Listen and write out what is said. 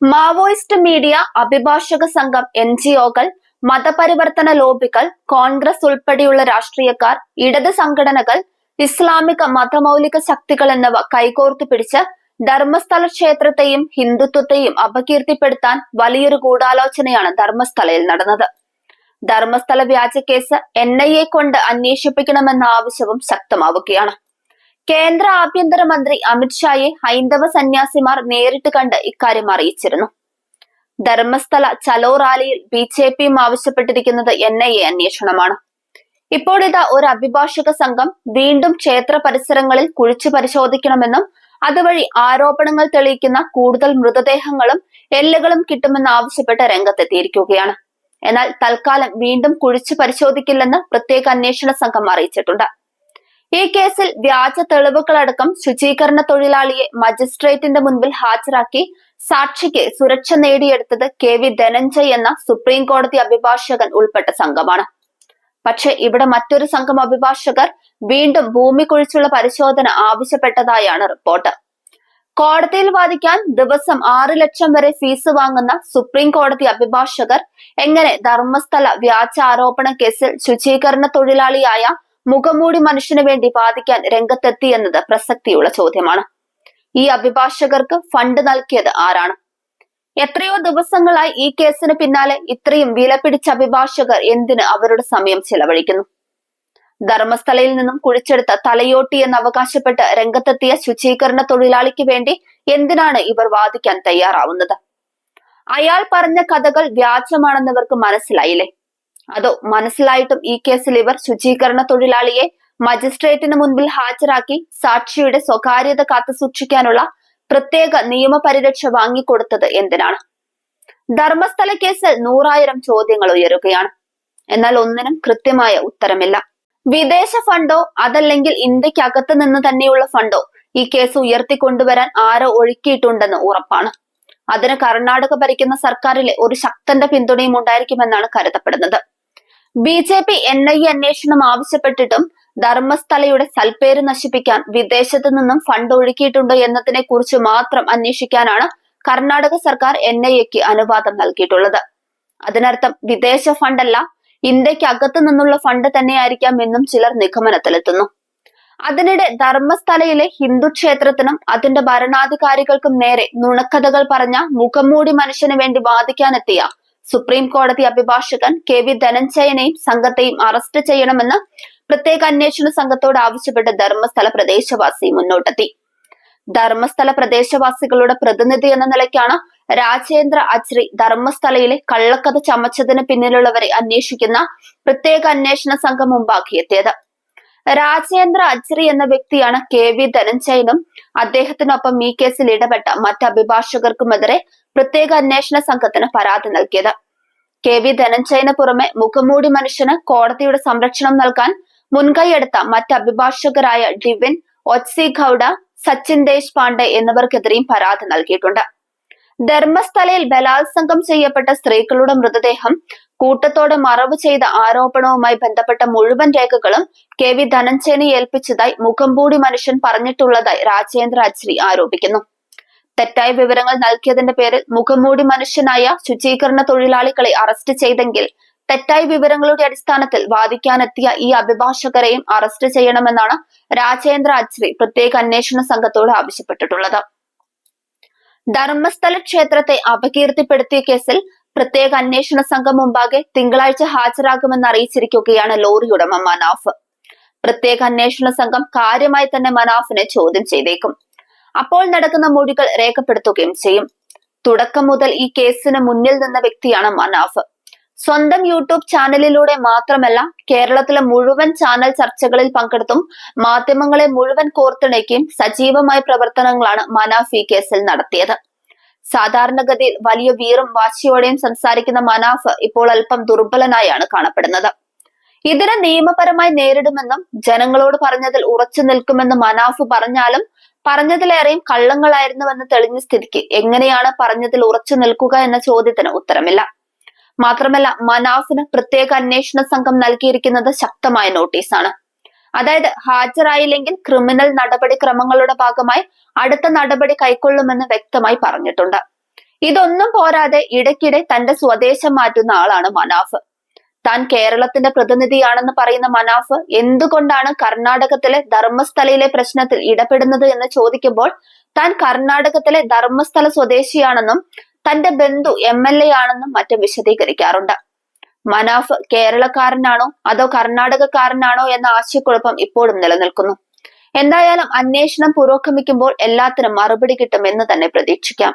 Maoist media അഭിഭാഷക സംഘം N ജിഒകൾ മതപരിവർത്തന ലോബികൾ Congress ഉൾപ്പെടെയുള്ള രാഷ്ട്രീയക്കാർ ഇടത് സംഘടനകൾ ഇസ്ലാമിക മതമൗലിക ശക്തികൾ എന്നിവ കൈകോർത്തു പിടിച്ച് ധർമ്മസ്ഥല ക്ഷേത്രത്തെയും ഹിന്ദുത്വത്തെയും അപകീർത്തിപ്പെടുത്താൻ വലിയൊരു ഗൂഢാലോചനയാണ് ധർമ്മസ്ഥലയിൽ നടന്നത്. ധർമ്മസ്ഥല വ്യാജക്കേസ് എൻ ഐ എ കൊണ്ട് അന്വേഷിപ്പിക്കണമെന്ന ആവശ്യവും ശക്തമാവുകയാണ്. കേന്ദ്ര ആഭ്യന്തര ആഭ്യന്തരമന്ത്രി അമിത്ഷായെ ഹൈന്ദവ സന്യാസിമാർ നേരിട്ട് കണ്ട് ഇക്കാര്യം അറിയിച്ചിരുന്നു. ധർമ്മസ്ഥല ചലോ റാലിയിൽ ബി ജെ പിയും ആവശ്യപ്പെട്ടിരിക്കുന്നത് എൻ ഐ എ അന്വേഷണമാണ്. ഇപ്പോഴിതാ ഒരു അഭിഭാഷക സംഘം വീണ്ടും ക്ഷേത്ര പരിസരങ്ങളിൽ കുഴിച്ചു പരിശോധിക്കണമെന്നും അതുവഴി ആരോപണങ്ങൾ തെളിയിക്കുന്ന കൂടുതൽ മൃതദേഹങ്ങളും എല്ലുകളും കിട്ടുമെന്ന് ആവശ്യപ്പെട്ട് രംഗത്തെത്തിയിരിക്കുകയാണ്. എന്നാൽ തൽക്കാലം വീണ്ടും കുഴിച്ചു പരിശോധിക്കില്ലെന്ന് പ്രത്യേക അന്വേഷണ സംഘം അറിയിച്ചിട്ടുണ്ട്. ഈ കേസിൽ വ്യാജ തെളിവുകളടക്കം ശുചീകരണ തൊഴിലാളിയെ മജിസ്ട്രേറ്റിന്റെ മുൻപിൽ ഹാജരാക്കി സാക്ഷിക്ക് സുരക്ഷ നേടിയെടുത്തത് കെ വി ധനഞ്ജയ് എന്ന സുപ്രീം കോടതി അഭിഭാഷകൻ ഉൾപ്പെട്ട സംഘമാണ്. പക്ഷെ ഇവിടെ മറ്റൊരു സംഘം അഭിഭാഷകർ വീണ്ടും ഭൂമി കുഴിച്ചുള്ള പരിശോധന ആവശ്യപ്പെട്ടതായാണ് റിപ്പോർട്ട്. കോടതിയിൽ വാദിക്കാൻ ദിവസം ആറ് ലക്ഷം വരെ ഫീസ് വാങ്ങുന്ന സുപ്രീം കോടതി അഭിഭാഷകർ എങ്ങനെ ധർമ്മസ്ഥല വ്യാജ ആരോപണ കേസിൽ ശുചീകരണ തൊഴിലാളിയായ മുഖംമൂടി മനുഷ്യന് വേണ്ടി വാദിക്കാൻ രംഗത്തെത്തി എന്നത് പ്രസക്തിയുള്ള ചോദ്യമാണ്. ഈ അഭിഭാഷകർക്ക് ഫണ്ട് നൽകിയത് ആരാണ്? എത്രയോ ദിവസങ്ങളായി ഈ കേസിന് പിന്നാലെ ഇത്രയും വിലപിടിച്ച അഭിഭാഷകർ എന്തിന് അവരുടെ സമയം ചെലവഴിക്കുന്നു? ധർമ്മസ്ഥലയിൽ നിന്നും കുഴിച്ചെടുത്ത തലയോട്ടി എന്ന് അവകാശപ്പെട്ട് രംഗത്തെത്തിയ ശുചീകരണ തൊഴിലാളിക്ക് വേണ്ടി എന്തിനാണ് ഇവർ വാദിക്കാൻ തയ്യാറാവുന്നത്? അയാൾ പറഞ്ഞ കഥകൾ വ്യാജമാണെന്നവർക്ക് മനസ്സിലായില്ലേ? അതോ മനസ്സിലായിട്ടും ഈ കേസിൽ ഇവർ ശുചീകരണ തൊഴിലാളിയെ മജിസ്ട്രേറ്റിന് മുൻപിൽ ഹാജരാക്കി സാക്ഷിയുടെ സ്വകാര്യത കാത്തു സൂക്ഷിക്കാനുള്ള പ്രത്യേക നിയമപരിരക്ഷ വാങ്ങിക്കൊടുത്തത് എന്തിനാണ്? ധർമ്മസ്ഥല കേസിൽ നൂറായിരം ചോദ്യങ്ങൾ ഉയരുകയാണ്. എന്നാൽ ഒന്നിനും കൃത്യമായ ഉത്തരമില്ല. വിദേശ ഫണ്ടോ അതല്ലെങ്കിൽ ഇന്ത്യക്കകത്ത് നിന്ന് തന്നെയുള്ള ഫണ്ടോ ഈ കേസ് ഉയർത്തിക്കൊണ്ടുവരാൻ ആരോ ഒഴുക്കിയിട്ടുണ്ടെന്ന് ഉറപ്പാണ്. അതിന് കർണാടക ഭരിക്കുന്ന സർക്കാരിലെ ഒരു ശക്തന്റെ പിന്തുണയും ഉണ്ടായിരിക്കുമെന്നാണ് കരുതപ്പെടുന്നത്. B J P N I അന്വേഷണം ആവശ്യപ്പെട്ടിട്ടും ധർമ്മസ്ഥലയുടെ സൽപ്പേര് നശിപ്പിക്കാൻ വിദേശത്തു നിന്നും ഫണ്ട് ഒഴുക്കിയിട്ടുണ്ടോ എന്നതിനെ കുറിച്ച് മാത്രം അന്വേഷിക്കാനാണ് കർണാടക സർക്കാർ എൻ ഐ എക്ക് അനുവാദം നൽകിയിട്ടുള്ളത്. അതിനർത്ഥം വിദേശ ഫണ്ടല്ല ഇന്ത്യയ്ക്ക് അകത്തു നിന്നുള്ള ഫണ്ട് തന്നെയായിരിക്കാം എന്നും ചിലർ നിഗമനത്തിലെത്തുന്നു. അതിനിടെ ധർമ്മസ്ഥലയിലെ ഹിന്ദു ക്ഷേത്രത്തിനും അതിന്റെ ഭരണാധികാരികൾക്കും നേരെ നുണക്കഥകൾ പറഞ്ഞ മുഖംമൂടി മനുഷ്യന് വേണ്ടി വാദിക്കാനെത്തിയ സുപ്രീം കോടതി അഭിഭാഷകൻ കെ വി ധനഞ്ജയനെയും സംഘത്തെയും അറസ്റ്റ് ചെയ്യണമെന്ന് പ്രത്യേക അന്വേഷണ സംഘത്തോട് ആവശ്യപ്പെട്ട് ധർമ്മസ്ഥല പ്രദേശവാസി മുന്നോട്ടെത്തി. ധർമ്മസ്ഥല പ്രദേശവാസികളുടെ പ്രതിനിധി എന്ന നിലയ്ക്കാണ് രാജേന്ദ്ര അച്രി ധർമ്മസ്ഥലയിലെ കള്ളക്കഥ ചമച്ചതിന് പിന്നിലുള്ളവരെ അന്വേഷിക്കുന്ന പ്രത്യേക അന്വേഷണ സംഘം മുമ്പാക്കി എത്തിയത്. രാജേന്ദ്ര അച്രി എന്ന വ്യക്തിയാണ് കെ വി ധനഞ്ജയനും അദ്ദേഹത്തിനൊപ്പം ഈ കേസിൽ ഇടപെട്ട മറ്റ് അഭിഭാഷകർക്കുമെതിരെ പ്രത്യേക അന്വേഷണ സംഘത്തിന് പരാതി നൽകിയത്. കെ വി ധനഞ്ജയന് പുറമെ മുഖംമൂടി മനുഷ്യന് കോടതിയുടെ സംരക്ഷണം നൽകാൻ മുൻകൈയെടുത്ത മറ്റ് അഭിഭാഷകരായ ഡിവിൻ ഒത്സി ഗൌഡ സച്ചിൻ ദേശ് പാണ്ഡെ എന്നിവർക്കെതിരെയും പരാതി നൽകിയിട്ടുണ്ട്. ധർമ്മസ്ഥലയിൽ ബലാത്സംഗം ചെയ്യപ്പെട്ട സ്ത്രീകളുടെ മൃതദേഹം കൂട്ടത്തോടെ മറവ് ചെയ്ത ആരോപണവുമായി ബന്ധപ്പെട്ട മുഴുവൻ രേഖകളും കെ വി ധനഞ്ജയനെ ഏൽപ്പിച്ചതായി മുഖംപൂടി മനുഷ്യൻ പറഞ്ഞിട്ടുള്ളതായി രാജേന്ദ്ര അച്രി ആരോപിക്കുന്നു. തെറ്റായ വിവരങ്ങൾ നൽകിയതിന്റെ പേരിൽ മുഖംമൂടി മനുഷ്യനായ ശുചീകരണ തൊഴിലാളികളെ അറസ്റ്റ് ചെയ്തെങ്കിൽ തെറ്റായ വിവരങ്ങളുടെ അടിസ്ഥാനത്തിൽ വാദിക്കാനെത്തിയ ഈ അഭിഭാഷകരെയും അറസ്റ്റ് ചെയ്യണമെന്നാണ് രാജേന്ദ്ര അജ്രി പ്രത്യേക അന്വേഷണ സംഘത്തോട് ആവശ്യപ്പെട്ടിട്ടുള്ളത്. ധർമ്മസ്ഥല ക്ഷേത്രത്തെ അപകീർത്തിപ്പെടുത്തിയ കേസിൽ പ്രത്യേക അന്വേഷണ സംഘം മുമ്പാകെ തിങ്കളാഴ്ച ഹാജരാകുമെന്ന് അറിയിച്ചിരിക്കുകയാണ് ലോറി ഉടമ മനാഫ്. പ്രത്യേക അന്വേഷണ സംഘം കാര്യമായി തന്നെ മനാഫിനെ ചോദ്യം ചെയ്തേക്കും. അപ്പോൾ നടക്കുന്ന മൊഴികൾ രേഖപ്പെടുത്തുകയും ചെയ്യും. തുടക്കം മുതൽ ഈ കേസിന് മുന്നിൽ നിന്ന വ്യക്തിയാണ് മനാഫ്. സ്വന്തം യൂട്യൂബ് ചാനലിലൂടെ മാത്രമല്ല കേരളത്തിലെ മുഴുവൻ ചാനൽ ചർച്ചകളിൽ പങ്കെടുത്തും മാധ്യമങ്ങളെ മുഴുവൻ കോർത്തിണയ്ക്കുകയും സജീവമായ പ്രവർത്തനങ്ങളാണ് മനാഫ് ഈ കേസിൽ നടത്തിയത്. സാധാരണഗതിയിൽ വലിയ വീറും വാശിയോടെയും സംസാരിക്കുന്ന മനാഫ് ഇപ്പോൾ അല്പം ദുർബലനായാണ് കാണപ്പെടുന്നത്. ഇതിനെ നിയമപരമായി നേരിടുമെന്നും ജനങ്ങളോട് പറഞ്ഞതിൽ ഉറച്ചു നിൽക്കുമെന്ന് മനാഫ് പറഞ്ഞാലും പറഞ്ഞതിലേറെയും കള്ളങ്ങളായിരുന്നുവെന്ന് തെളിഞ്ഞ സ്ഥിതിക്ക്. എങ്ങനെയാണ് പറഞ്ഞതിൽ ഉറച്ചു നിൽക്കുക എന്ന ചോദ്യത്തിന് ഉത്തരമില്ല. മാത്രമല്ല മനാഫിന് പ്രത്യേക അന്വേഷണ സംഘം നൽകിയിരിക്കുന്നത് ശക്തമായ നോട്ടീസാണ്. അതായത് ഹാജരായില്ലെങ്കിൽ ക്രിമിനൽ നടപടിക്രമങ്ങളുടെ ഭാഗമായി അടുത്ത നടപടി കൈക്കൊള്ളുമെന്ന് വ്യക്തമായി പറഞ്ഞിട്ടുണ്ട്. ഇതൊന്നും പോരാതെ ഇടയ്ക്കിടെ തന്റെ സ്വദേശം മാറ്റുന്ന ആളാണ് മനാഫ്. താൻ കേരളത്തിന്റെ പ്രതിനിധിയാണെന്ന് പറയുന്ന മനാഫ് എന്തുകൊണ്ടാണ് കർണാടകത്തിലെ ധർമ്മസ്ഥലയിലെ പ്രശ്നത്തിൽ ഇടപെടുന്നത് എന്ന് ചോദിക്കുമ്പോൾ താൻ കർണാടകത്തിലെ ധർമ്മസ്ഥല സ്വദേശിയാണെന്നും തന്റെ ബന്ധു എം എൽ എ ആണെന്നും മറ്റും വിശദീകരിക്കാറുണ്ട്. മനാഫ് കേരളക്കാരനാണോ അതോ കർണാടകക്കാരനാണോ എന്ന ആശയക്കുഴപ്പം ഇപ്പോഴും നിലനിൽക്കുന്നു. എന്തായാലും അന്വേഷണം പുരോഗമിക്കുമ്പോൾ എല്ലാത്തിനും മറുപടി കിട്ടുമെന്ന് തന്നെ പ്രതീക്ഷിക്കാം.